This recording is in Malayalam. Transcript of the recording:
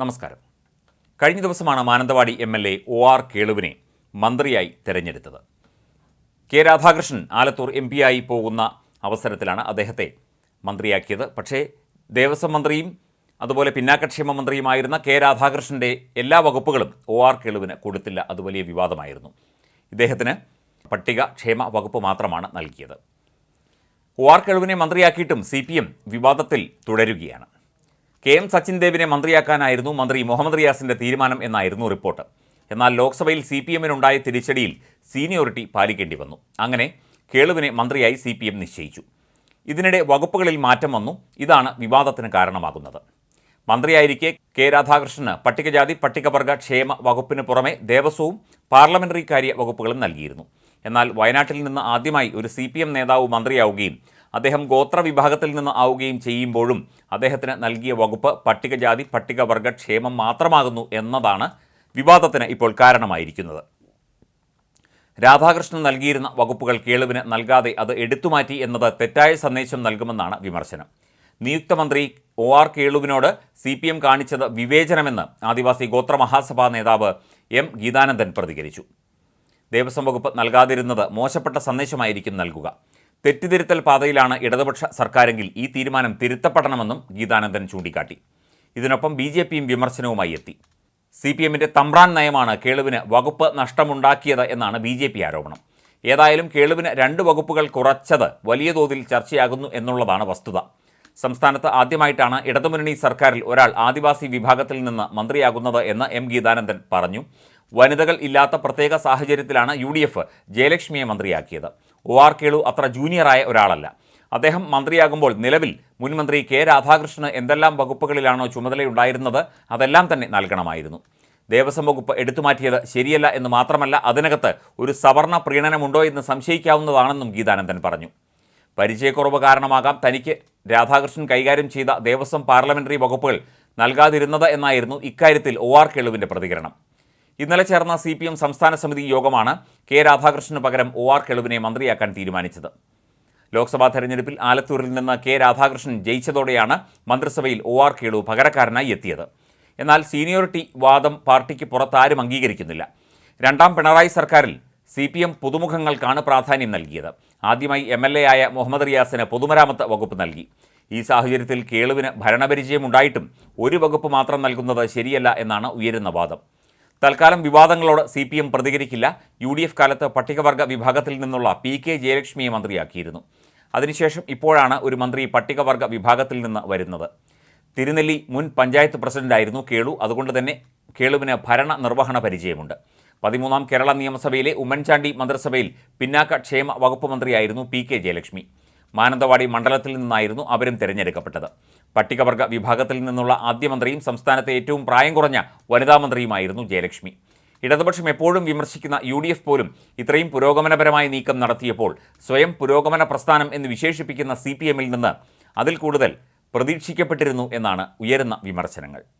നമസ്കാരം. കഴിഞ്ഞ ദിവസമാണ് Mananthavady M L A O R കേളുവിനെ മന്ത്രിയായി തെരഞ്ഞെടുത്തത്. കെ രാധാകൃഷ്ണൻ ആലത്തൂർ എം ആയി പോകുന്ന അവസരത്തിലാണ് അദ്ദേഹത്തെ മന്ത്രിയാക്കിയത്. പക്ഷേ ദേവസ്വം മന്ത്രിയും അതുപോലെ പിന്നാക്കക്ഷേമ മന്ത്രിയുമായിരുന്ന കെ രാധാകൃഷ്ണന്റെ എല്ലാ വകുപ്പുകളും ഒ ആർ കേളുവിന് കൊടുത്തില്ല. അത് വലിയ വിവാദമായിരുന്നു. ഇദ്ദേഹത്തിന് പട്ടിക ക്ഷേമ വകുപ്പ് മാത്രമാണ് നൽകിയത്. ഒ ആർ കേളുവിനെ മന്ത്രിയാക്കിയിട്ടും സി പി എം വിവാദത്തിൽ തുടരുകയാണ്. കെ എം സച്ചിൻ ദേവിനെ മന്ത്രിയാക്കാനായിരുന്നു മന്ത്രി മുഹമ്മദ് റിയാസിന്റെ തീരുമാനം എന്നായിരുന്നു റിപ്പോർട്ട്. എന്നാൽ ലോക്സഭയിൽ സി പി എമ്മിനുണ്ടായ തിരിച്ചടിയിൽ സീനിയോറിറ്റി പാലിക്കേണ്ടി വന്നു. അങ്ങനെ കേളുവിനെ മന്ത്രിയായി സി പി എം നിശ്ചയിച്ചു. ഇതിനിടെ വകുപ്പുകളിൽ മാറ്റം വന്നു. ഇതാണ് വിവാദത്തിന് കാരണമാകുന്നത്. മന്ത്രിയായിരിക്കെ കെ രാധാകൃഷ്ണന് പട്ടികജാതി പട്ടികവർഗ ക്ഷേമ വകുപ്പിന് പുറമെ ദേവസ്വവും പാർലമെന്ററി കാര്യ വകുപ്പുകളും നൽകിയിരുന്നു. എന്നാൽ വയനാട്ടിൽ നിന്ന് ആദ്യമായി ഒരു സി നേതാവ് മന്ത്രിയാവുകയും അദ്ദേഹം ഗോത്ര വിഭാഗത്തിൽ നിന്ന് ആവുകയും ചെയ്യുമ്പോഴും അദ്ദേഹത്തിന് നൽകിയ വകുപ്പ് പട്ടികജാതി പട്ടികവർഗ ക്ഷേമം മാത്രമാകുന്നു എന്നതാണ് വിവാദത്തിന് ഇപ്പോൾ കാരണമായിരിക്കുന്നത്. രാധാകൃഷ്ണൻ നൽകിയിരുന്ന വകുപ്പുകൾ കേളുവിന് നൽകാതെ അത് എടുത്തുമാറ്റി എന്നത് തെറ്റായ സന്ദേശം നൽകുമെന്നാണ് വിമർശനം. നിയുക്ത മന്ത്രി ഒ ആർ കേളുവിനോട് സി പി എം കാണിച്ചത് വിവേചനമെന്ന് ആദിവാസി ഗോത്ര മഹാസഭാ നേതാവ് എം ഗീതാനന്ദൻ പ്രതികരിച്ചു. ദേവസ്വം വകുപ്പ് നൽകാതിരുന്നത് മോശപ്പെട്ട സന്ദേശമായിരിക്കും നൽകുക. തെറ്റിതിരുത്തൽ പാതയിലാണ് ഇടതുപക്ഷ സർക്കാരെങ്കിൽ ഈ തീരുമാനം തിരുത്തപ്പെടണമെന്നും ഗീതാനന്ദൻ ചൂണ്ടിക്കാട്ടി. ഇതിനൊപ്പം ബി ജെ പിയും വിമർശനവുമായി എത്തി. സി പി എമ്മിന്റെ തമ്പ്രാൻ നയമാണ് കേളുവിന് വകുപ്പ് നഷ്ടമുണ്ടാക്കിയത് എന്നാണ് ബി ജെ പി ആരോപണം. ഏതായാലും കേളുവിന് രണ്ട് വകുപ്പുകൾ കുറച്ചത് വലിയ തോതിൽ ചർച്ചയാകുന്നു എന്നുള്ളതാണ് വസ്തുത. സംസ്ഥാനത്ത് ആദ്യമായിട്ടാണ് ഇടതുമുന്നണി സർക്കാരിൽ ഒരാൾ ആദിവാസി വിഭാഗത്തിൽ നിന്ന് മന്ത്രിയാകുന്നത് എന്ന് എം ഗീതാനന്ദൻ പറഞ്ഞു. വനിതകൾ ഇല്ലാത്ത പ്രത്യേക സാഹചര്യത്തിലാണ് യു ഡി എഫ് ജയലക്ഷ്മിയെ മന്ത്രിയാക്കിയത്. ഒ ആർ കേളു അത്ര ജൂനിയറായ ഒരാളല്ല. അദ്ദേഹം മന്ത്രിയാകുമ്പോൾ നിലവിൽ മുൻമന്ത്രി കെ രാധാകൃഷ്ണന് എന്തെല്ലാം വകുപ്പുകളിലാണോ ചുമതലയുണ്ടായിരുന്നത് അതെല്ലാം തന്നെ നൽകണമായിരുന്നു. ദേവസ്വം വകുപ്പ് എടുത്തുമാറ്റിയത് ശരിയല്ല എന്ന് മാത്രമല്ല അതിനകത്ത് ഒരു സവർണ പ്രീണനമുണ്ടോ എന്ന് സംശയിക്കാവുന്നതാണെന്നും ഗീതാനന്ദൻ പറഞ്ഞു. പരിചയക്കുറവ് കാരണമാകാം തനിക്ക് രാധാകൃഷ്ണൻ കൈകാര്യം ചെയ്ത ദേവസ്വം പാർലമെന്ററി വകുപ്പുകൾ നൽകാതിരുന്നത് എന്നായിരുന്നു ഇക്കാര്യത്തിൽ ഒ ആർ കേളുവിന്റെ പ്രതികരണം. ഇന്നലെ ചേർന്ന സി പി എം സംസ്ഥാന സമിതി യോഗമാണ് കെ രാധാകൃഷ്ണന് പകരം ഒ ആർ കെളുവിനെ മന്ത്രിയാക്കാൻ തീരുമാനിച്ചത്. ലോക്സഭാ തെരഞ്ഞെടുപ്പിൽ ആലത്തൂരിൽ നിന്ന് കെ രാധാകൃഷ്ണൻ ജയിച്ചതോടെയാണ് മന്ത്രിസഭയിൽ ഒ ആർ കേളു പകരക്കാരനായി എത്തിയത്. എന്നാൽ സീനിയോറിറ്റി വാദം പാർട്ടിക്ക് പുറത്താരും അംഗീകരിക്കുന്നില്ല. രണ്ടാം പിണറായി സർക്കാരിൽ സി പി എം പുതുമുഖങ്ങൾക്കാണ് പ്രാധാന്യം നൽകിയത്. ആദ്യമായി എം എൽ എ ആയ മുഹമ്മദ് റിയാസിന് പൊതുമരാമത്ത് വകുപ്പ് നൽകി. ഈ സാഹചര്യത്തിൽ കേളുവിന് ഭരണപരിചയമുണ്ടായിട്ടും ഒരു വകുപ്പ് മാത്രം നൽകുന്നത് ശരിയല്ല എന്നാണ് ഉയരുന്ന വാദം. തൽക്കാലം വിവാദങ്ങളോട് സി പി എം പ്രതികരിക്കില്ല. യു ഡി എഫ് കാലത്ത് പട്ടികവർഗ വിഭാഗത്തിൽ നിന്നുള്ള പി കെ ജയലക്ഷ്മിയെ മന്ത്രിയാക്കിയിരുന്നു. അതിനുശേഷം ഇപ്പോഴാണ് ഒരു മന്ത്രി പട്ടികവർഗ വിഭാഗത്തിൽ നിന്ന് വരുന്നത്. തിരുനെല്ലി മുൻ പഞ്ചായത്ത് പ്രസിഡന്റായിരുന്നു കേളു. അതുകൊണ്ട് തന്നെ കേളുവിന് ഭരണ നിർവഹണ പരിചയമുണ്ട്. പതിമൂന്നാം കേരള നിയമസഭയിലെ ഉമ്മൻചാണ്ടി മന്ത്രിസഭയിൽ പിന്നാക്ക ക്ഷേമ വകുപ്പ് മന്ത്രിയായിരുന്നു പി കെ ജയലക്ഷ്മി. മാനന്തവാടി മണ്ഡലത്തിൽ നിന്നായിരുന്നു അവരും തിരഞ്ഞെടുക്കപ്പെട്ടത്. പട്ടികവർഗ വിഭാഗത്തിൽ നിന്നുള്ള ആദ്യ മന്ത്രിയും സംസ്ഥാനത്തെ ഏറ്റവും പ്രായം കുറഞ്ഞ വനിതാ മന്ത്രിയുമായിരുന്നു ജയലക്ഷ്മി. ഇടതുപക്ഷം എപ്പോഴും വിമർശിക്കുന്ന യു ഡി എഫ് പോലും ഇത്രയും പുരോഗമനപരമായ നീക്കം നടത്തിയപ്പോൾ സ്വയം പുരോഗമന പ്രസ്ഥാനം എന്ന് വിശേഷിപ്പിക്കുന്ന സി പി എമ്മിൽ നിന്ന് അതിൽ കൂടുതൽ പ്രതീക്ഷിക്കപ്പെട്ടിരുന്നു എന്നാണ് ഉയരുന്ന വിമർശനങ്ങൾ.